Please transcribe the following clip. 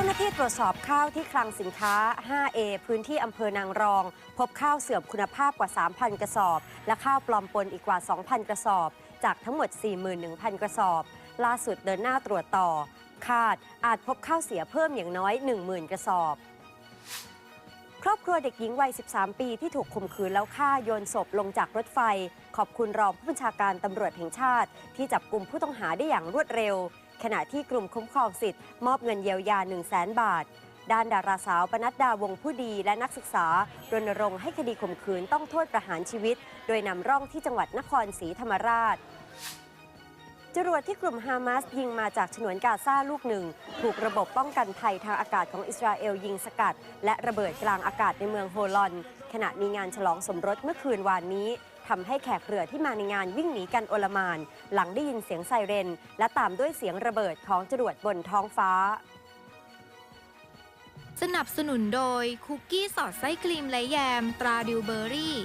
าหน้าที่ตรวจสอบข้าวที่คลังสินค้า 5A พื้นที่อำเภอนางรอง พบข้าวเสื่อมคุณภาพกว่า 3,000 กระสอบ และข้าวปลอมปนอีกกว่า 2,000 กระสอบ จากทั้งหมด 41,000 กระสอบ ล่าสุดเดินหน้าตรวจต่อ คาดอาจพบข้าวเสียเพิ่มอย่างน้อย 10,000 กระสอบ ครอบครัวเด็กหญิงวัย 13 ปีที่ถูกข่มขืนแล้วฆ่าโยนศพลงจากรถไฟ ขอบคุณรองผู้บัญชาการตำรวจแห่งชาติ ที่จับกลุ่มผู้ต้องหาได้อย่างรวดเร็ว ขณะที่กลุ่มคุ้มครองสิทธิ์มอบเงินเยียวยา 1 0 0 0 0แบาท ด้านดาราสาวปนัดดาวงผู้ดีและนักศึกษารณรงค์ให้คดีข่มขืนต้องโทษประหารชีวิต โดยนำร่องที่จังหวัดนครศรีธรรมราชจรวดที่กลุ่มฮามาสยิงมาจากฉนวนกาซาลูกหนึ่ง ถูกระบบป้องกันภัยทางอากาศของอิสราเอลยิงสกัด และระเบิดกลางอากาศในเมืองโฮลอน ขณะมีงานฉลองสมรสเมื่อคืนวานนี้ ทำให้แขกเรือที่มาในงานวิ่งหนีกันโอลมาน หลังได้ยินเสียงไซเรน และตามด้วยเสียงระเบิดของจรวดบนท้องฟ้า สนับสนุนโดยคุกกี้สอดไส้ครีมและแยม ตราดิวเบอรี่